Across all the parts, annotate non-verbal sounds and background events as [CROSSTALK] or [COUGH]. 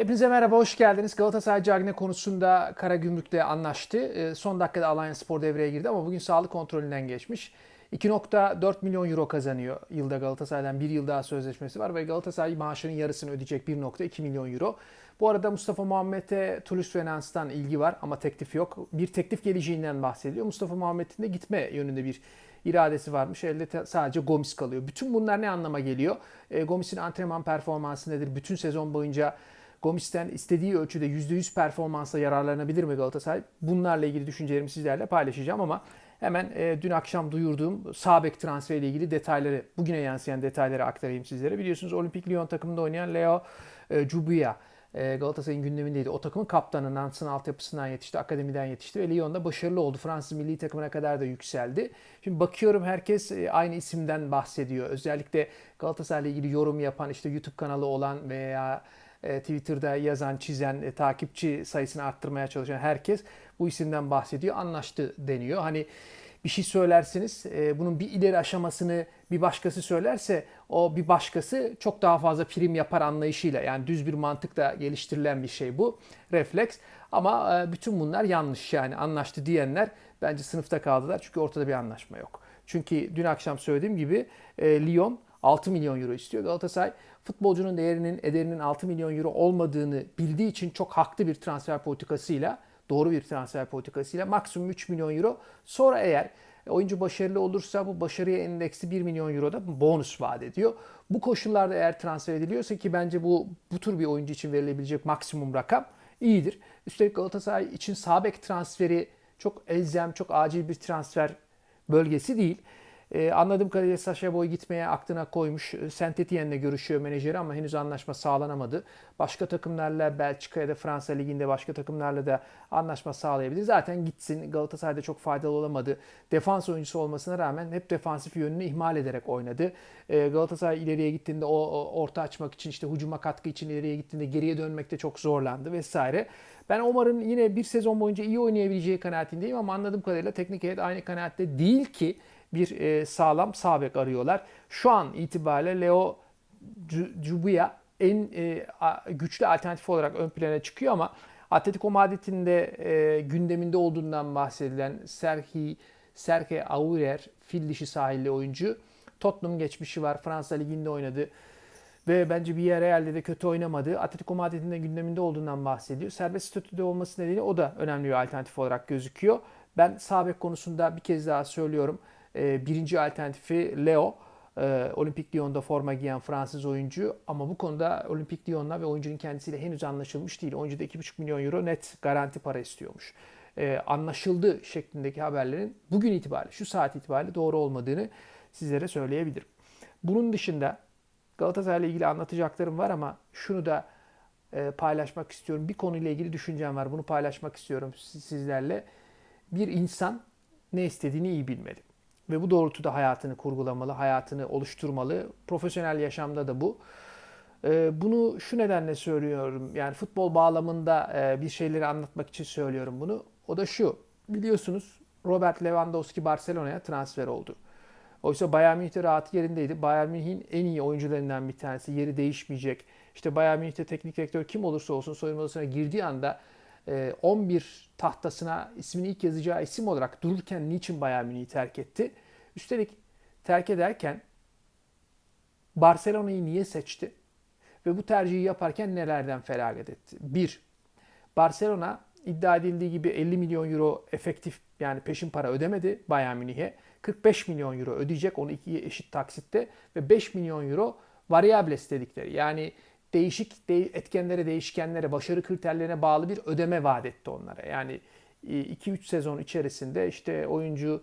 Hepinize merhaba, hoş geldiniz. Galatasaray Cagne konusunda Karagümrük'le anlaştı. Ee, Son dakikada Allianz Spor devreye girdi ama bugün sağlık kontrolünden geçmiş. 2.4 milyon euro kazanıyor yılda Galatasaray'dan bir yıl daha sözleşmesi var ve Galatasaray maaşının yarısını ödeyecek 1.2 milyon euro. Bu arada Mustafa Muhammed'e Toulouse Finans'tan ilgi var ama teklif yok. Bir teklif geleceğinden bahsediyor. Mustafa Muhammed'in de gitme yönünde bir iradesi varmış. Elde sadece Gomis kalıyor. Bütün bunlar ne anlama geliyor? E, Gomis'in antrenman performansı nedir? Bütün sezon boyunca Gomis'ten istediği ölçüde %100 performansla yararlanabilir mi Galatasaray? Bunlarla ilgili düşüncelerimi sizlerle paylaşacağım ama hemen e, dün akşam duyurduğum Sabek transferiyle ilgili detayları, bugüne yansıyan detayları aktarayım sizlere. Biliyorsunuz Olimpik Lyon takımında oynayan Leo e, Cubuya e, Galatasaray'ın gündemindeydi. O takımın kaptanı Nance'ın altyapısından yetişti, akademiden yetişti ve Lyon'da başarılı oldu. Fransız milli takımına kadar da yükseldi. Şimdi bakıyorum herkes e, aynı isimden bahsediyor. Özellikle Galatasaray'la ilgili yorum yapan, işte YouTube kanalı olan veya e, Twitter'da yazan, çizen, e, takipçi sayısını arttırmaya çalışan herkes bu isimden bahsediyor. Anlaştı deniyor. Hani bir şey söylersiniz, e, bunun bir ileri aşamasını bir başkası söylerse o bir başkası çok daha fazla prim yapar anlayışıyla yani düz bir mantıkla geliştirilen bir şey bu. Refleks. Ama bütün bunlar yanlış yani anlaştı diyenler bence sınıfta kaldılar çünkü ortada bir anlaşma yok. Çünkü dün akşam söylediğim gibi Lyon 6 milyon euro istiyor. Galatasaray futbolcunun değerinin, ederinin 6 milyon euro olmadığını bildiği için çok haklı bir transfer politikasıyla, doğru bir transfer politikasıyla maksimum 3 milyon euro. Sonra eğer oyuncu başarılı olursa bu başarıya endeksi 1 milyon euro da bonus vaat ediyor. Bu koşullarda eğer transfer ediliyorsa ki bence bu bu tür bir oyuncu için verilebilecek maksimum rakam iyidir. Üstelik Galatasaray için sağ bek transferi çok elzem, çok acil bir transfer bölgesi değil. Ee, anladığım kadarıyla Sasha Boy gitmeye aklına koymuş. Saint Etienne'le görüşüyor menajeri ama henüz anlaşma sağlanamadı. Başka takımlarla Belçika ya da Fransa Ligi'nde başka takımlarla da anlaşma sağlayabilir. Zaten gitsin. Galatasaray'da çok faydalı olamadı. Defans oyuncusu olmasına rağmen hep defansif yönünü ihmal ederek oynadı. Ee, Galatasaray ileriye gittiğinde o, o orta açmak için işte hücuma katkı için ileriye gittiğinde geriye dönmekte çok zorlandı vesaire. Ben Omar'ın yine bir sezon boyunca iyi oynayabileceği kanaatindeyim ama anladığım kadarıyla teknik heyet aynı kanaatte değil ki bir e, sağlam sağ bek arıyorlar. Şu an itibariyle Leo Cubuya en e, güçlü alternatif olarak ön plana çıkıyor ama Atletico Madrid'in de e, gündeminde olduğundan bahsedilen Serhi Serke Aurier fil dişi sahilli oyuncu. Tottenham geçmişi var. Fransa Ligi'nde oynadı. Ve bence Villarreal'de de kötü oynamadı. Atletico Madrid'in de gündeminde olduğundan bahsediyor. Serbest statüde olması nedeniyle o da önemli bir alternatif olarak gözüküyor. Ben sağ konusunda bir kez daha söylüyorum. Ee, birinci alternatifi Leo. Ee, Olimpik Lyon'da forma giyen Fransız oyuncu ama bu konuda Olimpik Lyon'la ve oyuncunun kendisiyle henüz anlaşılmış değil. Oyuncu da 2,5 milyon euro net garanti para istiyormuş. Ee, anlaşıldı şeklindeki haberlerin bugün itibariyle, şu saat itibariyle doğru olmadığını sizlere söyleyebilirim. Bunun dışında Galatasaray'la ilgili anlatacaklarım var ama şunu da e, paylaşmak istiyorum. Bir konuyla ilgili düşüncem var. Bunu paylaşmak istiyorum sizlerle. Bir insan ne istediğini iyi bilmeli. Ve bu doğrultuda hayatını kurgulamalı, hayatını oluşturmalı. Profesyonel yaşamda da bu. E, bunu şu nedenle söylüyorum. Yani futbol bağlamında e, bir şeyleri anlatmak için söylüyorum bunu. O da şu. Biliyorsunuz Robert Lewandowski Barcelona'ya transfer oldu. Oysa Bayern Münih'te rahat yerindeydi. Bayern Münih'in en iyi oyuncularından bir tanesi. Yeri değişmeyecek. İşte Bayern Münih'te teknik direktör kim olursa olsun soyunma odasına girdiği anda 11 tahtasına ismini ilk yazacağı isim olarak dururken niçin Bayern Münih'i terk etti? Üstelik terk ederken Barcelona'yı niye seçti? Ve bu tercihi yaparken nelerden feragat etti? Bir, Barcelona iddia edildiği gibi 50 milyon euro efektif yani peşin para ödemedi Bayern Münih'e. 45 milyon euro ödeyecek onu ikiye eşit taksitte ve 5 milyon euro variables dedikleri yani değişik etkenlere, değişkenlere, başarı kriterlerine bağlı bir ödeme vaat etti onlara. Yani 2-3 sezon içerisinde işte oyuncu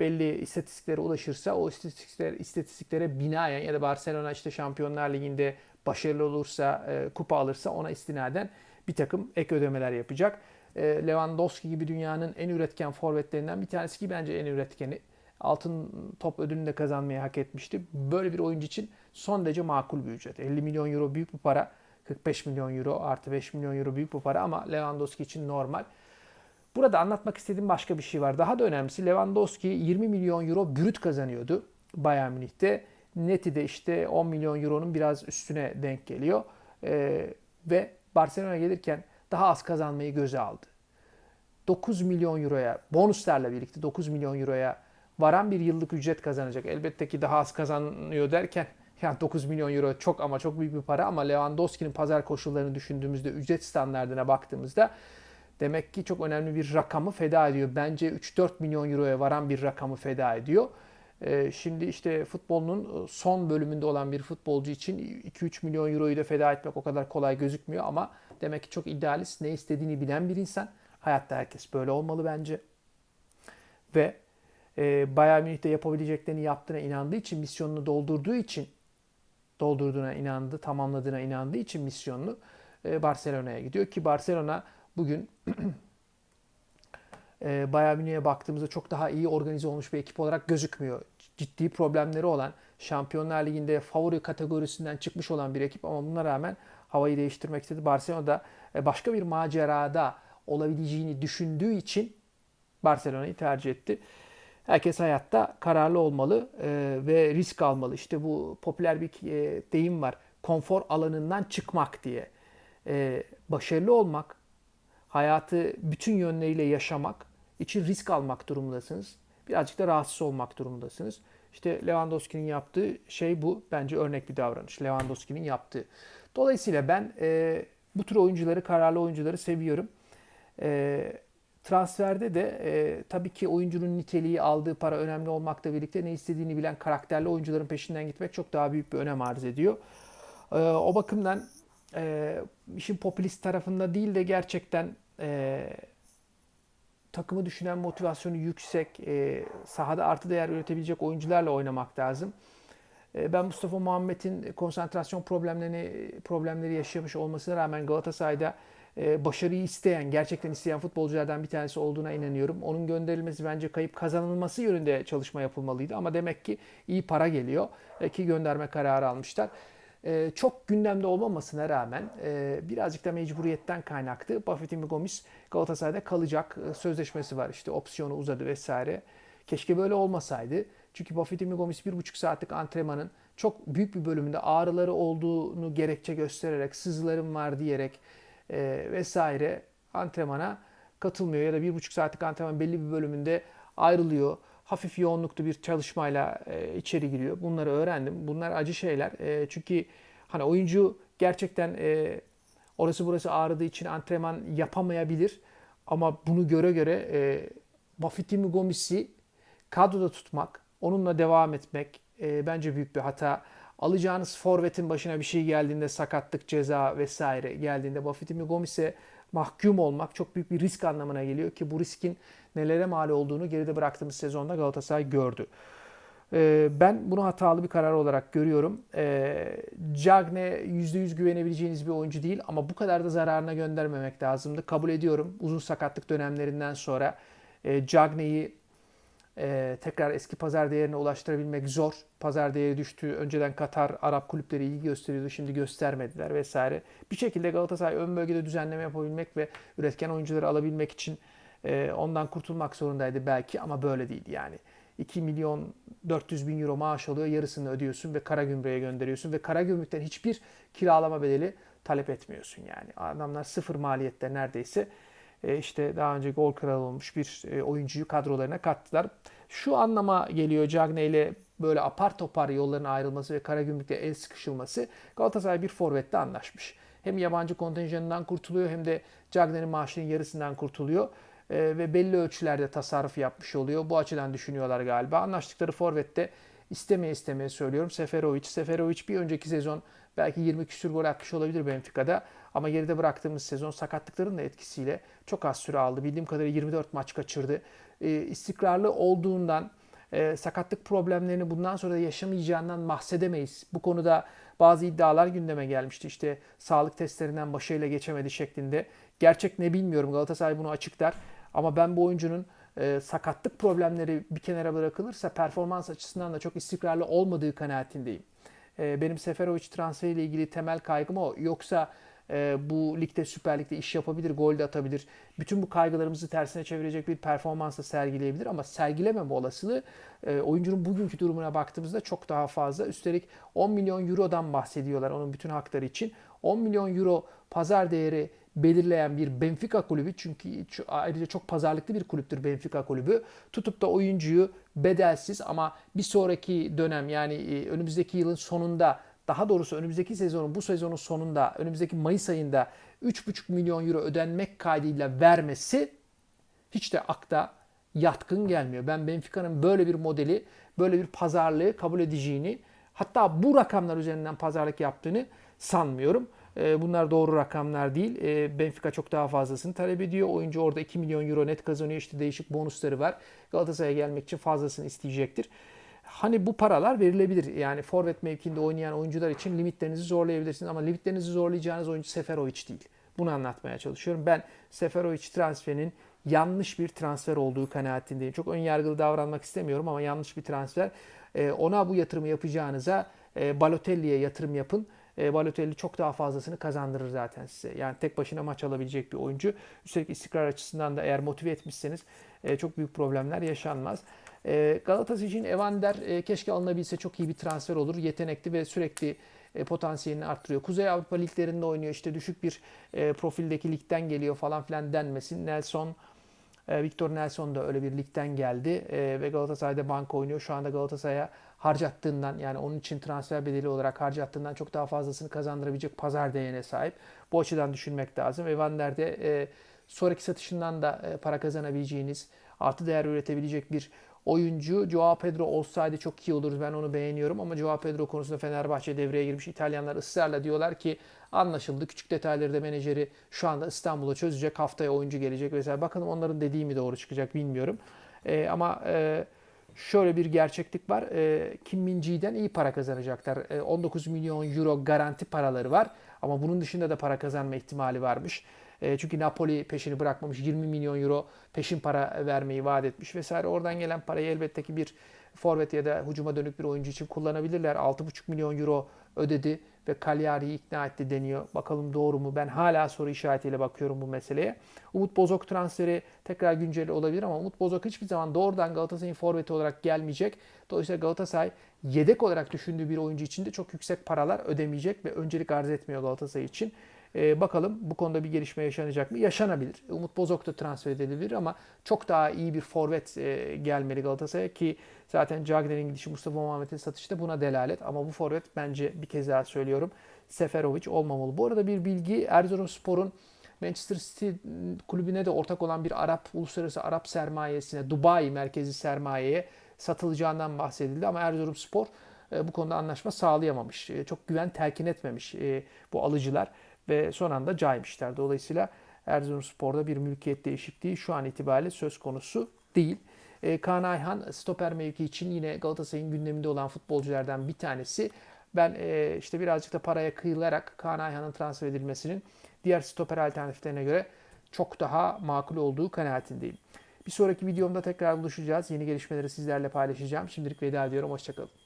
belli istatistiklere ulaşırsa o istatistikler, istatistiklere binaen ya da Barcelona işte Şampiyonlar Ligi'nde başarılı olursa, e, kupa alırsa ona istinaden bir takım ek ödemeler yapacak. E, Lewandowski gibi dünyanın en üretken forvetlerinden bir tanesi ki bence en üretkeni. Altın top ödülünü de kazanmayı hak etmişti. Böyle bir oyuncu için son derece makul bir ücret. 50 milyon euro büyük bir para. 45 milyon euro artı 5 milyon euro büyük bir para ama Lewandowski için normal. Burada anlatmak istediğim başka bir şey var. Daha da önemlisi Lewandowski 20 milyon euro brüt kazanıyordu Bayern Münih'te. Neti de işte 10 milyon euronun biraz üstüne denk geliyor. Ee, ve Barcelona'ya gelirken daha az kazanmayı göze aldı. 9 milyon euroya, bonuslarla birlikte 9 milyon euroya varan bir yıllık ücret kazanacak. Elbette ki daha az kazanıyor derken yani 9 milyon euro çok ama çok büyük bir para ama Lewandowski'nin pazar koşullarını düşündüğümüzde ücret standartına baktığımızda demek ki çok önemli bir rakamı feda ediyor. Bence 3-4 milyon euroya varan bir rakamı feda ediyor. Ee, şimdi işte futbolun son bölümünde olan bir futbolcu için 2-3 milyon euroyu da feda etmek o kadar kolay gözükmüyor ama demek ki çok idealist, ne istediğini bilen bir insan. Hayatta herkes böyle olmalı bence. Ve e, Bayern Münih'te yapabileceklerini yaptığına inandığı için, misyonunu doldurduğu için, doldurduğuna inandı, tamamladığına inandığı için misyonunu e, Barcelona'ya gidiyor ki Barcelona bugün [CLEARS THROAT] e, Bayern Münih'e baktığımızda çok daha iyi organize olmuş bir ekip olarak gözükmüyor. Ciddi problemleri olan, Şampiyonlar Ligi'nde favori kategorisinden çıkmış olan bir ekip ama buna rağmen havayı değiştirmek istedi. Barcelona'da e, başka bir macerada olabileceğini düşündüğü için Barcelona'yı tercih etti. Herkes hayatta kararlı olmalı e, ve risk almalı. İşte bu popüler bir e, deyim var. Konfor alanından çıkmak diye. E, başarılı olmak, hayatı bütün yönleriyle yaşamak için risk almak durumundasınız. Birazcık da rahatsız olmak durumundasınız. İşte Lewandowski'nin yaptığı şey bu. Bence örnek bir davranış. Lewandowski'nin yaptığı. Dolayısıyla ben e, bu tür oyuncuları, kararlı oyuncuları seviyorum. E, transferde de e, tabii ki oyuncunun niteliği, aldığı para önemli olmakla birlikte ne istediğini bilen karakterli oyuncuların peşinden gitmek çok daha büyük bir önem arz ediyor. E, o bakımdan e, işin popülist tarafında değil de gerçekten e, takımı düşünen motivasyonu yüksek, e, sahada artı değer üretebilecek oyuncularla oynamak lazım. E, ben Mustafa Muhammed'in konsantrasyon problemlerini problemleri yaşamış olmasına rağmen Galatasaray'da başarıyı isteyen, gerçekten isteyen futbolculardan bir tanesi olduğuna inanıyorum. Onun gönderilmesi bence kayıp kazanılması yönünde çalışma yapılmalıydı ama demek ki iyi para geliyor e, ki gönderme kararı almışlar. E, çok gündemde olmamasına rağmen birazcık da mecburiyetten kaynaklı Buffett'in Gomis Galatasaray'da kalacak sözleşmesi var. İşte opsiyonu uzadı vesaire. Keşke böyle olmasaydı. Çünkü Buffett'in Gomis bir buçuk saatlik antrenmanın çok büyük bir bölümünde ağrıları olduğunu gerekçe göstererek, sızılarım var diyerek e, vesaire antrenmana katılmıyor ya da bir buçuk saatlik antrenman belli bir bölümünde ayrılıyor. Hafif yoğunluklu bir çalışmayla e, içeri giriyor. Bunları öğrendim. Bunlar acı şeyler. E, çünkü hani oyuncu gerçekten e, orası burası ağrıdığı için antrenman yapamayabilir. Ama bunu göre göre e, Bafitimi Gomis'i kadroda tutmak, onunla devam etmek e, bence büyük bir hata alacağınız forvetin başına bir şey geldiğinde sakatlık, ceza vesaire geldiğinde Buffett'in Gomis'e mahkum olmak çok büyük bir risk anlamına geliyor ki bu riskin nelere mal olduğunu geride bıraktığımız sezonda Galatasaray gördü. Ee, ben bunu hatalı bir karar olarak görüyorum. Ee, Cagne %100 güvenebileceğiniz bir oyuncu değil ama bu kadar da zararına göndermemek lazımdı. Kabul ediyorum uzun sakatlık dönemlerinden sonra e, Cagne'yi e, tekrar eski pazar değerine ulaştırabilmek zor. Pazar değeri düştü. Önceden Katar, Arap kulüpleri ilgi gösteriyordu. Şimdi göstermediler vesaire. Bir şekilde Galatasaray ön bölgede düzenleme yapabilmek ve üretken oyuncuları alabilmek için e, ondan kurtulmak zorundaydı belki ama böyle değil yani. 2 milyon 400 bin euro maaş alıyor. Yarısını ödüyorsun ve Karagümrük'e gönderiyorsun ve Karagümrük'ten hiçbir kiralama bedeli talep etmiyorsun yani. Adamlar sıfır maliyette neredeyse işte daha önce gol kralı olmuş bir e, oyuncuyu kadrolarına kattılar. Şu anlama geliyor Cagne ile böyle apar topar yolların ayrılması ve Karagümrük'te el sıkışılması Galatasaray bir forvette anlaşmış. Hem yabancı kontenjanından kurtuluyor hem de Cagne'nin maaşının yarısından kurtuluyor. E, ve belli ölçülerde tasarruf yapmış oluyor. Bu açıdan düşünüyorlar galiba. Anlaştıkları forvette istemeye istemeye söylüyorum. Seferovic. Seferovic bir önceki sezon belki 20 küsür gol atmış olabilir Benfica'da. Ama geride bıraktığımız sezon sakatlıkların da etkisiyle çok az süre aldı. Bildiğim kadarıyla 24 maç kaçırdı. E, istikrarlı olduğundan e, sakatlık problemlerini bundan sonra da yaşamayacağından bahsedemeyiz. Bu konuda bazı iddialar gündeme gelmişti. İşte sağlık testlerinden başarıyla geçemedi şeklinde. Gerçek ne bilmiyorum. Galatasaray bunu açıklar. Ama ben bu oyuncunun e, sakatlık problemleri bir kenara bırakılırsa performans açısından da çok istikrarlı olmadığı kanaatindeyim. E, benim Seferovic transferiyle ilgili temel kaygım o. Yoksa e, bu ligde Süper Lig'de iş yapabilir, gol de atabilir. Bütün bu kaygılarımızı tersine çevirecek bir performansla sergileyebilir ama sergilememe olasılığı e, oyuncunun bugünkü durumuna baktığımızda çok daha fazla. Üstelik 10 milyon eurodan bahsediyorlar onun bütün hakları için. 10 milyon euro pazar değeri belirleyen bir Benfica kulübü çünkü ayrıca çok pazarlıklı bir kulüptür Benfica kulübü. Tutup da oyuncuyu bedelsiz ama bir sonraki dönem yani e, önümüzdeki yılın sonunda daha doğrusu önümüzdeki sezonun bu sezonun sonunda önümüzdeki Mayıs ayında 3,5 milyon euro ödenmek kaydıyla vermesi hiç de akta yatkın gelmiyor. Ben Benfica'nın böyle bir modeli, böyle bir pazarlığı kabul edeceğini hatta bu rakamlar üzerinden pazarlık yaptığını sanmıyorum. Ee, bunlar doğru rakamlar değil. Ee, Benfica çok daha fazlasını talep ediyor. Oyuncu orada 2 milyon euro net kazanıyor. İşte değişik bonusları var. Galatasaray'a gelmek için fazlasını isteyecektir. Hani bu paralar verilebilir. Yani forvet mevkinde oynayan oyuncular için limitlerinizi zorlayabilirsiniz. Ama limitlerinizi zorlayacağınız oyuncu Seferovic değil. Bunu anlatmaya çalışıyorum. Ben Seferovic transferinin yanlış bir transfer olduğu kanaatindeyim. Çok ön yargılı davranmak istemiyorum ama yanlış bir transfer. Ee, ona bu yatırımı yapacağınıza e, Balotelli'ye yatırım yapın. E, Balotelli çok daha fazlasını kazandırır zaten size. Yani tek başına maç alabilecek bir oyuncu. Üstelik istikrar açısından da eğer motive etmişseniz e, çok büyük problemler yaşanmaz. E, Galatasaray için Evander e, keşke alınabilse çok iyi bir transfer olur. Yetenekli ve sürekli e, potansiyelini arttırıyor. Kuzey Avrupa liglerinde oynuyor. İşte düşük bir e, profildeki ligden geliyor falan filan denmesin. Nelson Victor Nelson da öyle bir ligden geldi e, ve Galatasaray'da banka oynuyor. Şu anda Galatasaray'a harcattığından yani onun için transfer bedeli olarak harcattığından çok daha fazlasını kazandırabilecek pazar değerine sahip. Bu açıdan düşünmek lazım. Ve Van e, sonraki satışından da e, para kazanabileceğiniz, artı değer üretebilecek bir oyuncu. Joao Pedro olsaydı çok iyi olurdu. Ben onu beğeniyorum ama Joao Pedro konusunda Fenerbahçe devreye girmiş. İtalyanlar ısrarla diyorlar ki anlaşıldı. Küçük detayları da menajeri şu anda İstanbul'a çözecek. Haftaya oyuncu gelecek vesaire. Bakalım onların dediği mi doğru çıkacak bilmiyorum. E, ama e, şöyle bir gerçeklik var. E, Kim Min Ji'den iyi para kazanacaklar. E, 19 milyon euro garanti paraları var. Ama bunun dışında da para kazanma ihtimali varmış. E, çünkü Napoli peşini bırakmamış. 20 milyon euro peşin para vermeyi vaat etmiş vesaire. Oradan gelen parayı elbette ki bir forvet ya da hücuma dönük bir oyuncu için kullanabilirler. 6,5 milyon euro ödedi ve Cagliari'yi ikna etti deniyor. Bakalım doğru mu? Ben hala soru işaretiyle bakıyorum bu meseleye. Umut Bozok transferi tekrar güncel olabilir ama Umut Bozok hiçbir zaman doğrudan Galatasaray'ın forveti olarak gelmeyecek. Dolayısıyla Galatasaray yedek olarak düşündüğü bir oyuncu için de çok yüksek paralar ödemeyecek ve öncelik arz etmiyor Galatasaray için. Ee, bakalım bu konuda bir gelişme yaşanacak mı? Yaşanabilir. Umut Bozok da transfer edilebilir ama çok daha iyi bir forvet e, gelmeli Galatasaray'a ki zaten Cagney'in gidişi Mustafa Muhammed'in satışı da buna delalet. Ama bu forvet bence bir kez daha söylüyorum Seferovic olmamalı. Bu arada bir bilgi Erzurumspor'un Manchester City kulübüne de ortak olan bir Arap, uluslararası Arap sermayesine, Dubai merkezi sermayeye satılacağından bahsedildi. Ama Erzurumspor e, bu konuda anlaşma sağlayamamış. E, çok güven telkin etmemiş bu alıcılar ve son anda caymışlar. Dolayısıyla Erzurumspor'da bir mülkiyet değişikliği şu an itibariyle söz konusu değil. E, Kaan Ayhan stoper mevki için yine Galatasaray'ın gündeminde olan futbolculardan bir tanesi. Ben e, işte birazcık da paraya kıyılarak Kaan Ayhan'ın transfer edilmesinin diğer stoper alternatiflerine göre çok daha makul olduğu kanaatindeyim. Bir sonraki videomda tekrar buluşacağız. Yeni gelişmeleri sizlerle paylaşacağım. Şimdilik veda ediyorum. Hoşçakalın.